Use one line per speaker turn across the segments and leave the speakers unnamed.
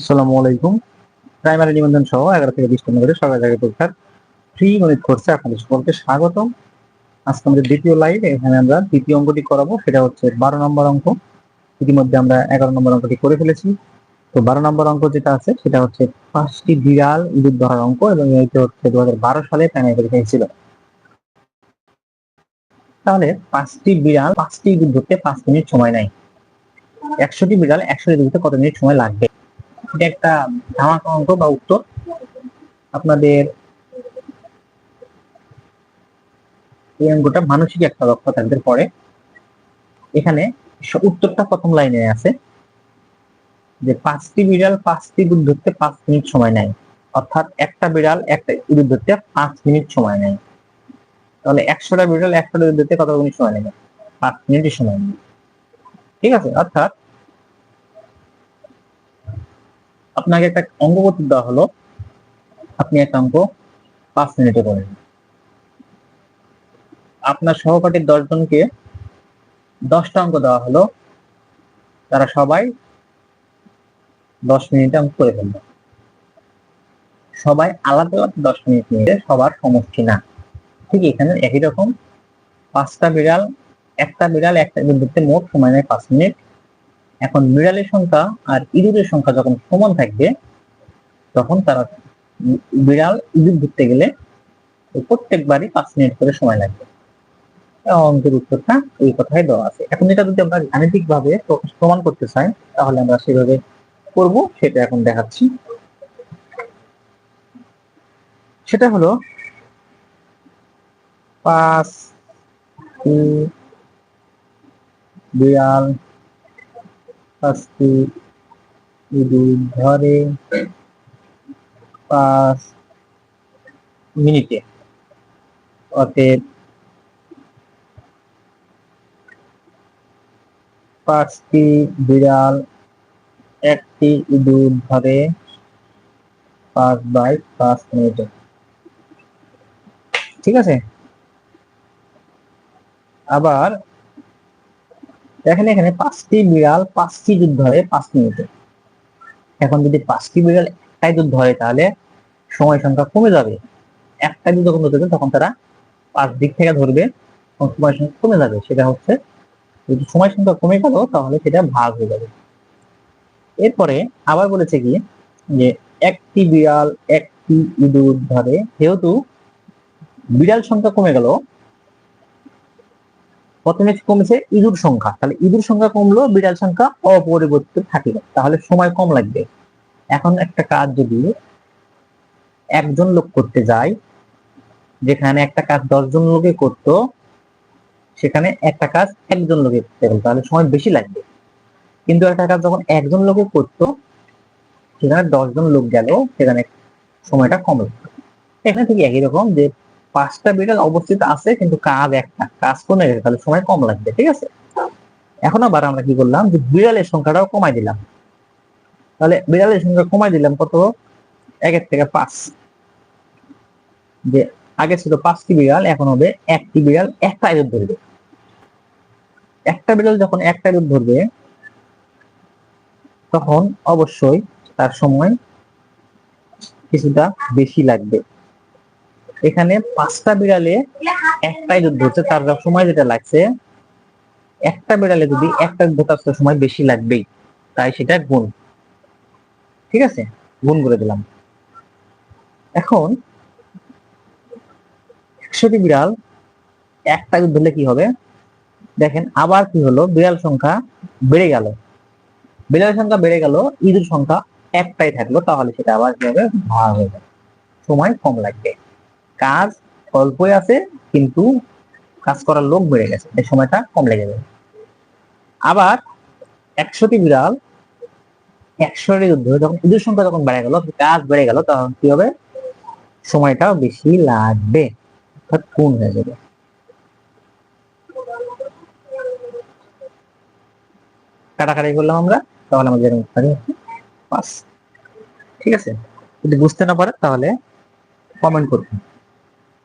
আসসালামু আলাইকুম। প্রাইমারি নিবন্ধন সহ এগারো থেকে বিশ পরীক্ষার ফ্রি গণিত আপনাদের সকলকে স্বাগতম। আজকে আমাদের দ্বিতীয় লাইভ এখানে আমরা দ্বিতীয় অঙ্কটি করাবো। সেটা হচ্ছে বারো নম্বর অঙ্ক। ইতিমধ্যে আমরা এগারো নম্বর অঙ্কটি করে ফেলেছি। তো বারো নম্বর অঙ্ক যেটা আছে, সেটা হচ্ছে পাঁচটি বিড়াল ইঁদুর ধরার অঙ্ক এবং হচ্ছে দু সালে প্রাইমারি পরীক্ষায় ছিল তাহলে পাঁচটি বিড়াল পাঁচটি ইঁদুর ধরতে পাঁচ মিনিট সময় নেয় একশোটি বিড়াল একশো ইঁদুর ধরতে কত মিনিট সময় লাগবে? এটা একটা ধামাকা অঙ্ক বা উত্তর আপনাদের এই অঙ্কটা মানসিক একটা দক্ষতা থাকবে পরে এখানে উত্তরটা প্রথম লাইনে আছে যে পাঁচটি বিড়াল পাঁচটি ইঁদুর ধরতে পাঁচ মিনিট সময় নেয়। অর্থাৎ একটা বিড়াল একটা ইঁদুর ধরতে পাঁচ মিনিট সময় নেয়। তাহলে একশোটা বিড়াল একশোটা ইঁদুর ধরতে কত মিনিট সময় নেবে? পাঁচ মিনিটই সময় নেবে। ঠিক আছে? অর্থাৎ আপনাকে একটা অঙ্ক করতে দেওয়া হলো। আপনি একটা অঙ্ক পাঁচ মিনিটে করেন। আপনার সহপাঠীর দশ জনকে দশটা অঙ্ক দেওয়া হলো। তারা সবাই দশ মিনিটে অঙ্ক করে ফেলবে সবাই আলাদা আলাদা দশ মিনিট নিয়ে সবার সমষ্টি না। ঠিক এখানে একই রকম। পাঁচটা বিড়াল, একটা বিড়াল, একটা ধরতে মোট সময় নেয় পাঁচ মিনিট। এখন বিড়ালের সংখ্যা আর ইঁদুরের সংখ্যা যখন সমান থাকবে, তখন তারা বিড়াল ইঁদুর ধরতে গেলে প্রত্যেকবারই পাঁচ মিনিট করে সময় লাগবে। অঙ্কের উত্তরটা এই কথাই দেওয়া আছে। এখন এটা যদি আমরা গাণিতিক ভাবে প্রমাণ করতে চাই, তাহলে আমরা সেভাবে করব, সেটা এখন দেখাচ্ছি। সেটা হলো পাঁচ বিড়াল পাঁচটি ইঁদুর ধরে পাঁচ মিনিটে। অতএব পাঁচটি বিড়াল, একটি ইঁদুর ধরে পাঁচ বাই পাঁচ মিনিটে। ঠিক আছে? আবার দেখেন এখানে পাঁচটি বিড়াল পাঁচটি দুধ ধরে পাঁচ মিনিটে। এখন যদি পাঁচটি বিড়াল একটাই দুধ ধরে, তাহলে সময় সংখ্যা কমে যাবে। একটা দুধ যখন ধরবে তখন তারা পাঁচ দিক থেকে ধরবে সময় সংখ্যা কমে যাবে। সেটা হচ্ছে, যদি সময় সংখ্যা কমে গেল, তাহলে সেটা ভাগ হয়ে যাবে। এরপরে আবার বলেছে কি, যে একটি বিড়াল একটি ইঁদুর ধরে, যেহেতু বিড়াল সংখ্যা কমে গেল প্রথমে কমেছে? ইঁদুর সংখ্যা। তাহলে ইঁদুর সংখ্যা কমলো, বিড়াল সংখ্যা অপরিবর্তিত থাকল তাহলে সময় কম লাগবে। এখন একটা কাজ যদি একজন লোক করতে যায়, যেখানে একটা কাজ দশজন লোকে করত, সেখানে একটা কাজ একজন লোকে করতে গেল তাহলে সময় বেশি লাগবে। কিন্তু একটা কাজ যখন একজন লোকে করতো, সেখানে দশজন লোক গেল, সেখানে সময়টা কম লাগবে। এখানে ঠিক একই রকম যে পাঁচটা বিড়াল অবস্থিত আছে, কিন্তু কাজ একটা। কাজ কমে গেছে তাহলে সময় কম লাগবে, ঠিক আছে? এখন আবার আমরা কি করলাম যে বিড়ালের সংখ্যাটাও কমাই দিলাম। তাহলে বিড়ালের সংখ্যা কমাই দিলাম কত? একের থেকে পাঁচ। যে আগে ছিল পাঁচটি বিড়াল, এখন হবে একটি বিড়াল, একটা ইঁদুর ধরবে। একটা বিড়াল যখন একটা ইঁদুর ধরবে, তখন অবশ্যই তার সময় কিছুটা বেশি লাগবে। এখানে পাঁচটা বিড়ালে একটাই ইঁদুর ধরছে, তার সময় যেটা লাগছে, একটা বিড়ালে যদি একটা ধরতে আসতে সময় বেশি লাগবেই, তাই সেটা গুণ। ঠিক আছে? গুণ করে দিলাম। এখন একশোটি বিড়াল, একটা ইঁদুর ধরলে কি হবে? দেখেন, আবার কি হলো? বিড়াল সংখ্যা বেড়ে গেল। বিড়াল সংখ্যা বেড়ে গেল, ইঁদুর সংখ্যা একটাই থাকল, তাহলে সেটা আবার কি হবে? ভাগ হয়ে যাবে সময় কম লাগবে। কাজ অল্পই আছে, কিন্তু কাজ করার লোক বেড়ে গেছে। এই সময়টা কম লেগে যাবে। আবার একশোটি বিড়াল, একশোটি যুদ্ধ, যখন ইঁদুর সংখ্যা যখন বেড়ে গেল কাজ বেড়ে গেল, তখন কি হবে? সময়টাও বেশি লাগবে, অর্থাৎ গুণ হয়ে যাবে। কাটাকাটি করলাম আমরা, তাহলে আমাদের উত্তর হচ্ছে। পাঁচ ঠিক আছে? যদি বুঝতে না পারেন তাহলে কমেন্ট করুন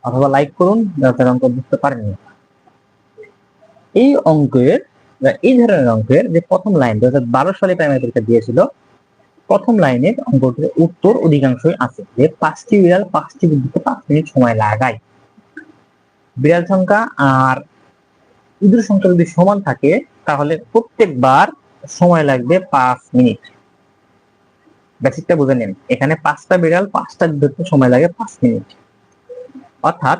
অথবা লাইক করুন যাতে অঙ্ক বুঝতে পারেননি। এই অঙ্কের এই ধরনের অঙ্কের যে প্রথম লাইন দু হাজার বারো সালে প্রাইমারি পরীক্ষা দিয়েছিল, প্রথম লাইনের অঙ্কটির উত্তর অধিকাংশই আছে, যে পাঁচটি বিড়াল পাঁচটি বুদ্ধিতে পাঁচ মিনিট সময় লাগায়। বিড়াল সংখ্যা আর ইঁদুর সংখ্যা যদি সমান থাকে, তাহলে প্রত্যেকবার সময় লাগবে পাঁচ মিনিট। বেসিকটা বুঝে নেন, এখানে পাঁচটা বিড়াল, পাঁচটা ধরতে সময় লাগে পাঁচ মিনিট। অর্থাৎ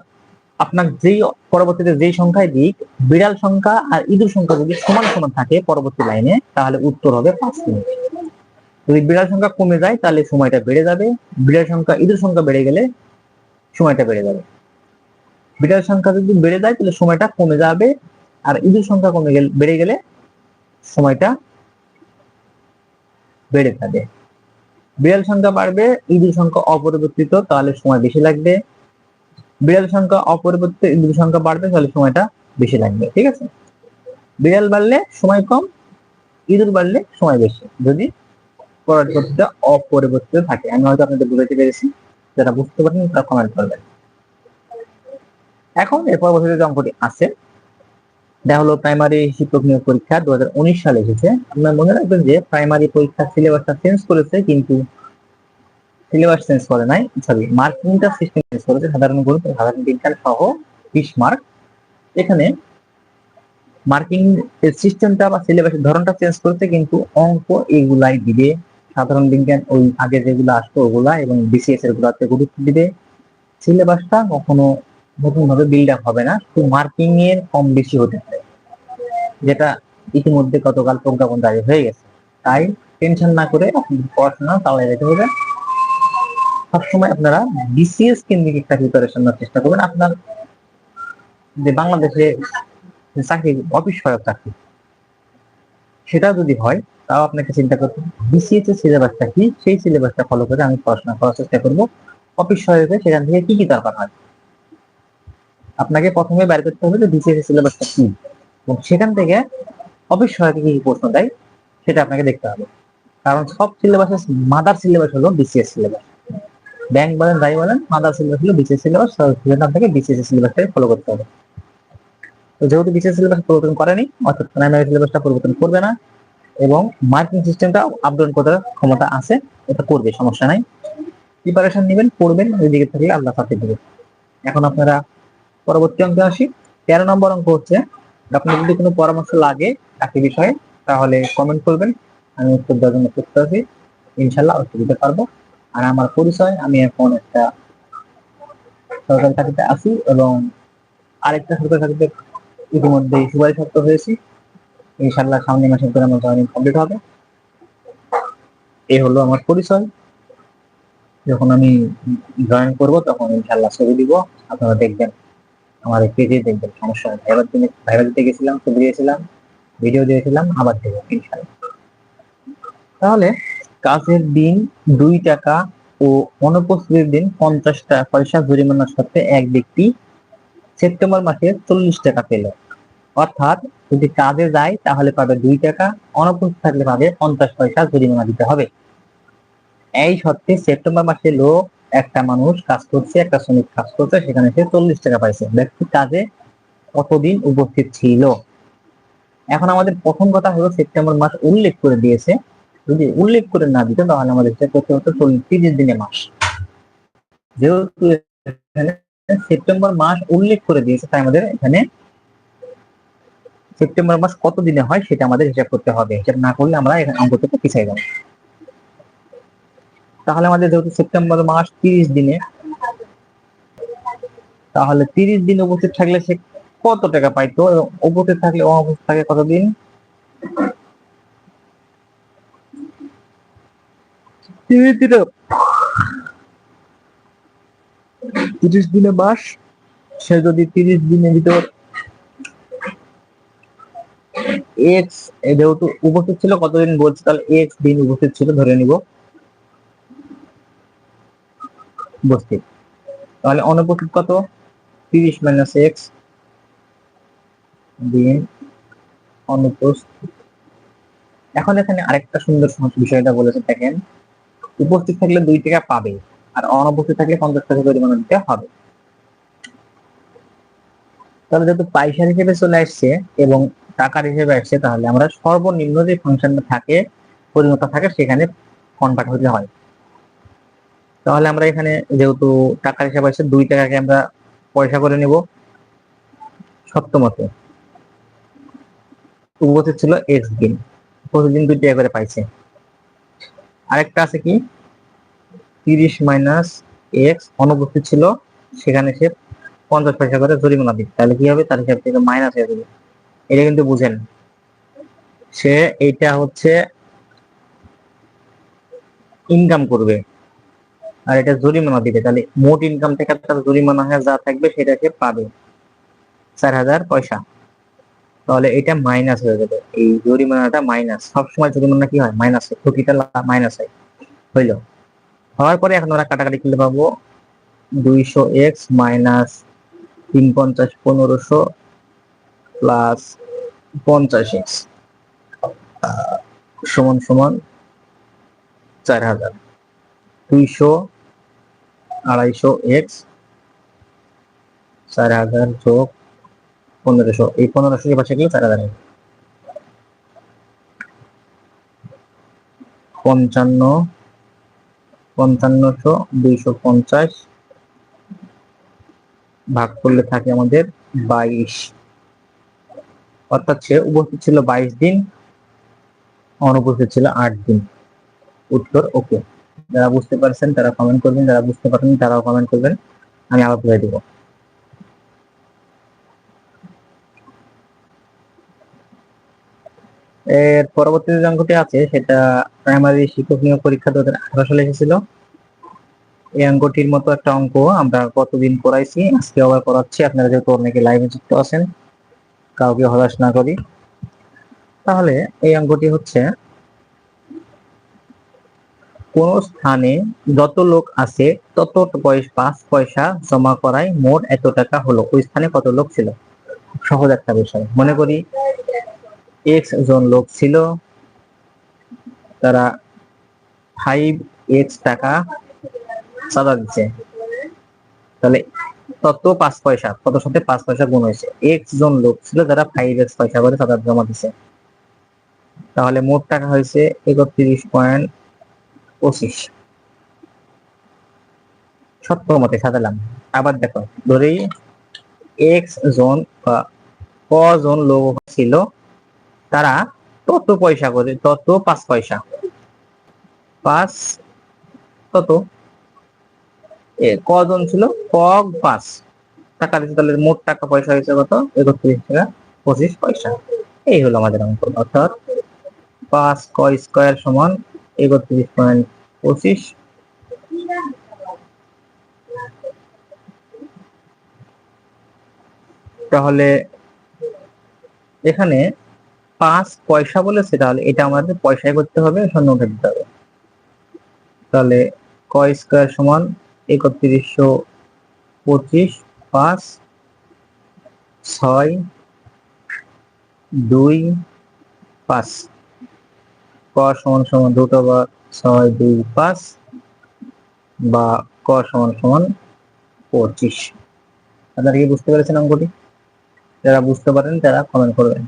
আপনার যেই পরবর্তীতে যেই সংখ্যায় দিক, বিড়াল সংখ্যা আর ইঁদুর সংখ্যা যদি সমান সমান থাকে পরবর্তী লাইনে, তাহলে উত্তর হবে পাঁচ মিনিট যদি বিড়াল সংখ্যা কমে যায়, তাহলে সময়টা বেড়ে যাবে। বিড়াল সংখ্যা, ইঁদুর সংখ্যা বেড়ে গেলে সময়টা বেড়ে যাবে। বিড়াল সংখ্যা যদি বেড়ে যায়, তাহলে সময়টা কমে যাবে। আর ইঁদুর সংখ্যা কমে গেলে, বেড়ে গেলে সময়টা বেড়ে যাবে। বিড়াল সংখ্যা বাড়বে, ইঁদুর সংখ্যা অপরিবর্তিত, তাহলে সময় বেশি লাগবে। বিড়াল সংখ্যা অপরিবর্তিত ইঁদুর সংখ্যা বাড়বে, তাহলে সময়টা বেশি লাগবে, ঠিক আছে? বিড়াল বাড়লে সময় কম, ইঁদুর বাড়লে সময় বেশি, যদি পরিবর্তিত অপরিবর্তিত থাকে। আমি হয়তো আপনাদের বুঝাতে পেরেছি, যারা বুঝতে পারেন তারা কমেন্ট করবেন। এখন অঙ্কটি আছে, এটা হলো প্রাইমারি শিক্ষক নিয়োগ পরীক্ষা দু হাজার উনিশ সালে এসেছে। আপনার মনে রাখবেন যে প্রাইমারি পরীক্ষার সিলেবাসটা চেঞ্জ করেছে, কিন্তু সিলেবাস চেঞ্জ করে নাই সরি মার্কিংটা সিস্টেম চেঞ্জ করেছে, সাধারণ গণিত সাধারণ বিজ্ঞান সহ বিশ মার্ক এখানে মার্কিং সিস্টেমটা বা সিলেবাসের ধরনটা চেঞ্জ করেছে, কিন্তু অঙ্ক এগুলাই দিবে। সাধারণ বিজ্ঞান ওই আগে যেগুলো আসতো ওগুলা এবং বিসিএস এর গুলাতে গুরুত্ব দিবে। সিলেবাসটা কখনো নতুন ভাবে বিল্ড আপ হবে না, শুধু মার্কিং এর কম বেশি হতে পারে, যেটা ইতিমধ্যে গতকাল প্রজ্ঞাপন জারি হয়ে গেছে। তাই টেনশন না করে পড়াশোনা চালিয়ে যেতে হবে। সবসময় আপনারা বিসিএস কেন্দ্রিক একটা প্রিপারেশন নেওয়ার চেষ্টা করবেন। আপনার যে বাংলাদেশে চাকরি অফিস সহায়ক চাকরি, সেটা যদি হয়, তাও আপনাকে চিন্তা করতে বিসিএস এর সিলেবাসটা কি? সেই সিলেবাসটা ফলো করে আমি পড়াশোনা করার চেষ্টা করব। অফিস সহায়কে সেখান থেকে কি কি দরকার হয়? আপনাকে প্রথমে বের করতে হবে যে বিসিএস এর সিলেবাসটা কি। এবং সেখান থেকে অফিস সহায়কে কি কি প্রশ্ন দেয়, সেটা আপনাকে দেখতে হবে। কারণ সব সিলেবাসের মাদার সিলেবাস হলো বিসিএস সিলেবাস ব্যাংক বলেন যাই বলেন মাদার সিলেবাস হলো বিসিএস সিলেবাস সেখানে আপনাকে বিসিএস সিলেবাসটাই ফলো করতে হবে। তো যেহেতু বিসিএস সিলেবাস পরিবর্তন করেনি, অর্থাৎ প্রাইমারি সিলেবাসটা পরিবর্তন করবে না, এবং মার্কিং সিস্টেমটা আপডেট করার ক্ষমতা আছে, এটা করবে, সমস্যা নাই। প্রিপারেশন নেবেন, পড়বেন ওই দিকে থাকলে আল্লাহ ফাঁকি দেবে এখন আপনারা পরবর্তী অঙ্কে আসি। তেরো নম্বর অঙ্ক হচ্ছে, আপনার যদি কোনো পরামর্শ লাগে চাকরি বিষয়ে, তাহলে কমেন্ট করবেন, আমি উত্তর দেওয়ার জন্য প্রস্তুত আছি। ইনশাল্লাহ উত্তর দিতে পারব। আর আমার পরিচয়, আমি এখন একটা সরকারি চাকরিতে আছি এবং আরেকটা সরকারি চাকরিতে ইতিমধ্যে সুপারিশপ্রাপ্ত হয়েছি। ইনশাল্লাহ সামনের মাসের ভিতরে আমার জয়েনিং কমপ্লিট হবে। এই হলো আমার পরিচয়। যখন আমি জয়েন করব তখন ইনশাল্লাহ ছবি দিব। আপনারা দেখবেন, আমার পেজে দেখবেন সমস্যা নেই। এবার দিনে ভাইবা দিতে গেছিলাম, ছবি দিয়েছিলাম, ভিডিও দিয়েছিলাম, আবার দেবো ইনশাল্লাহ তাহলে কাজের দিন দুই টাকা ও অনুপস্থিতির দিন পঞ্চাশ টাকা। পয়সা জরিমানার সাথে এক ব্যক্তি সেপ্টেম্বর মাসে চল্লিশ টাকা পেল। অর্থাৎ যদি কাজে যায়, তাহলে পাবে দুই টাকা, অনুপস্থিত থাকলে পাবে পঞ্চাশ পয়সা জরিমানা দিতে হবে। এই সত্ত্বে সেপ্টেম্বর মাসে লোক, একটা মানুষ কাজ করছে, একটা শ্রমিক কাজ করছে, সেখানে সে চল্লিশ টাকা পাইছে। ব্যক্তি কাজে কতদিন উপস্থিত ছিল? এখন আমাদের প্রথম কথা হলো, সেপ্টেম্বর মাস উল্লেখ করে দিয়েছে যদি উল্লেখ করে না দিত তাহলে আমাদের সেটা করতে হতো তিরিশ দিনে মাস। যেহেতু সেপ্টেম্বর মাস উল্লেখ করে দিয়েছে, তাই আমাদের এখানে সেপ্টেম্বর মাস কত দিনে হয় সেটা আমাদের হিসাব করতে হবে। হিসাব না করলে আমরা এখানে অঙ্ক থেকে পিছিয়ে যাব। তাহলে আমাদের যেহেতু সেপ্টেম্বর মাস তিরিশ দিনে, তাহলে তিরিশ দিন উপস্থিত থাকলে সে কত টাকা পাইতো এবং উপস্থিত থাকলে অনুপস্থিত থাকে কতদিন? তিরিশ দিনে। তিরিশ দিনে মাস, সে যদি তিরিশ দিনের ভিতর এক্স যেহেতু উপস্থিত ছিল, কতদিন বলছে তাহলে এক্স দিন উপস্থিত ছিল, ধরে নিব। উপস্থিত। তাহলে অনুপস্থিত কত? তিরিশ মাইনাস এক্স দিন অনুপস্থিত। এখন এখানে আরেকটা সুন্দর বিষয়টা বলেছে, দেখেন। উপস্থিত থাকলে দুই টাকা পাবে, আর অনুপস্থিত থাকলে পঞ্চাশ টাকা জরিমানা দিতে হবে। তাহলে যেহেতু পয়সার হিসেবে চলে আসছে এবং টাকার হিসেবে আসছে, তাহলে আমরা সর্বনিম্ন যে ফাংশনটা থাকে, পরিণত থাকে, সেখানে কনভার্ট হতে হয়। তাহলে আমরা এখানে যেহেতু টাকার হিসাব আসছে দুই টাকাকে আমরা পয়সা করে নিব সপ্তমতে উপস্থিত ছিল এক্স দিন। প্রতিদিন দুই টাকা করে পাইছে। আরেকটা আছে কি? তিরিশ মাইনাস এক্স অনুপস্থিত ছিল, সেখানে সে পঞ্চাশ পয়সা করে জরিমানা দিবে। তাহলে কি হবে? তার হিসাব থেকে মাইনাস হয়ে যাবে। এটা কিন্তু বুঝেন। সে এইটা হচ্ছে ইনকাম করবে আর এটা জরিমানা দিবে। তাহলে মোট ইনকাম থেকে তার জরিমানা হয়ে যা থাকবে সেটা সে পাবে। চার হাজার পয়সা। তাহলে এটা মাইনাস হয়ে যাবে। এই জরিমানাটা মাইনাস সবসময় জরিমানা কি হয়? মাইনাস ক্ষতিটা মাইনাস হয়। হইল? হওয়ার পরে এখন ওরা কাটাকাটি করলে পাবো দুইশো এক্স মাইনাস তিন পঞ্চাশ পনেরোশো প্লাস পঞ্চাশ এক্স। সমান সমান চার হাজার। দুইশো আড়াইশো এক্স। চার হাজার যোগ পনেরোশো, এই পনেরোশো এর পাশে গেলে চার হাজার হবে। পঞ্চান্ন, পঞ্চান্নশো, দুইশো পঞ্চাশ ভাগ করলে থাকে আমাদের বাইশ। অর্থাৎ সে উপস্থিত ছিল বাইশ দিন, অনুপস্থিত ছিল আট দিন। উত্তর, ওকে। যারা বুঝতে পারছেন, তারা কমেন্ট করবেন, যারা বুঝতে পারেন তারাও কমেন্ট করবেন। আমি আবার বুঝাই দিব। এর পরবর্তী যে অঙ্কটি আছে, সেটা প্রাইমারি শিক্ষক নিয়োগ পরীক্ষা দু হাজার আঠারো সালে এসেছিল। এই অঙ্কটির মতো একটা অঙ্ক আমরা কতদিন করাইছি, আজকে আবার করাচ্ছি। আপনারা যেহেতু অনেকে লাইভে যুক্ত আছেন, কাউকে হতাশ না করি। তাহলে এই অঙ্কটি হচ্ছে, কোন স্থানে যত লোক আছে, তত পাঁচ পয়সা জমা করায় মোট এত টাকা হলো। ওই স্থানে কত লোক ছিল? সহজ একটা বিষয়। মনে করি এক্স জন লোক ছিল। তারা ফাইভ এক্স টাকা চাঁদা দিচ্ছে। তাহলে তত পাঁচ পয়সা কত সাথে পাঁচ পয়সা গুণ হয়েছে। এক্স জন লোক ছিল যারা ফাইভ এক্স পয়সা করে চাঁদা জমা দিছে। তাহলে মোট টাকা হয়েছে একত্রিশ পয়েন্ট পঁচিশ। সত্য মতে সাজালাম। আবার দেখো, ধরেই এক্স জন বা ক জন লোক ছিল তারা তত পয়সা করে, তত পাঁচ পয়সা। পাঁচ, তত। এ কজন ছিল? ক, পাঁচ। টাকা দিচ্ছে তাহলে মোট টাকা পয়সা হয়েছে কত? একত্রিশ টাকা, পঁচিশ পয়সা। এই হলো আমাদের অঙ্ক, অর্থাৎ পাঁচ ক স্কোয়ার সমান একত্রিশ পয়েন্ট পঁচিশ। তাহলে এখানে পাঁচ পয়সা বলেছে, তাহলে এটা আমাদের পয়সায় করতে হবে শূন্য দিতে হবে। তাহলে ক স্কোয়ার সমান একত্রিশশো পঁচিশ পাঁচ ছয় দুই পাঁচ। ক সমান সমান দুটো বা ছয় দুই পাঁচ বা ক সমান সমান পঁচিশ। আপনারা কি বুঝতে পেরেছেন অঙ্কটি? যারা বুঝতে পারেন তারা কমেন্ট করবেন।